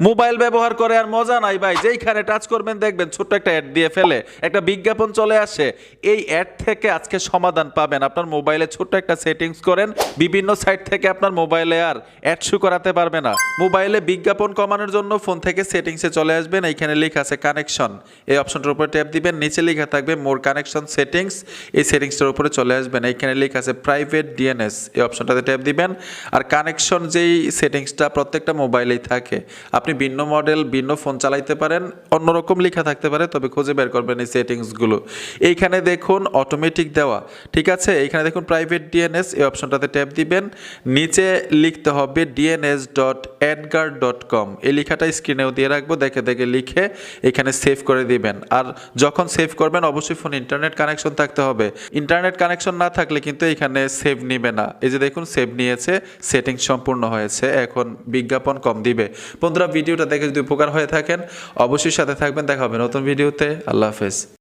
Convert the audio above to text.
Mobile ব্যবহার করে আর মজা নাই ভাই, যেইখানে টাচ করবেন দেখবেন ছোট্ট একটা অ্যাড দিয়ে ফেলে, একটা বিজ্ঞাপন চলে আসে। এই অ্যাড থেকে আজকে সমাধান পাবেন। আপনার মোবাইলে ছোট্ট একটা সেটিংস করেন, বিভিন্ন সাইট থেকে আপনার মোবাইলে আর অ্যাড শু করাতে পারবে না। মোবাইলে বিজ্ঞাপন কমানোর জন্য ফোন থেকে সেটিংসে চলে আসবেন, এইখানে লেখা আছে কানেকশন এই অপশনটার উপরে ট্যাপ দিবেন, নিচে লেখা থাকবে মোর কানেকশন সেটিংস এই সেটিংসটার উপরে চলে আসবেন, এইখানে লেখা আছে প্রাইভেট ডিএনএস এই অপশনটাতে ট্যাপ দিবেন। আর কানেকশন যেই সেটিংসটা প্রত্যেকটা মোবাইলেই থাকে। আপনি ভিন্ন মডেল, ভিন্ন ফোন চালাইতে পারেন অন্যরকম লেখা থাকতে পারে, তবে খুঁজে বের করবেন এই সেটিংসগুলো। এইখানে দেখুন অটোমেটিক দেওয়া, ঠিক আছে? এইখানে দেখুন প্রাইভেট ডিএনএস এই অপশনটাতে ট্যাপ দিবেন। নিচে লিখতে হবে DNS dot adguard dot com এই লেখাটা স্ক্রিনেও দিয়ে রাখব, দেখে দেখে লিখে এখানে সেভ করে দিবেন। আর যখন সেভ করবেন, অবশ্যই ফোন ইন্টারনেট কানেকশন থাকতে হবে। ইন্টারনেট কানেকশন না থাকলে কিন্তু এখানে সেভ নিবে না। এই যে দেখুন সেভ নিয়েছে সেটিং সম্পূর্ণ হয়েছে, এখন বিজ্ঞাপন কম দিবে। বন্ধুরা ভিডিওটা দেখে যদি উপকার হয়ে থাকেন, অবশ্যই সাথে থাকবেন। দেখা হবে নতুন ভিডিওতে। আল্লাহ হাফেজ।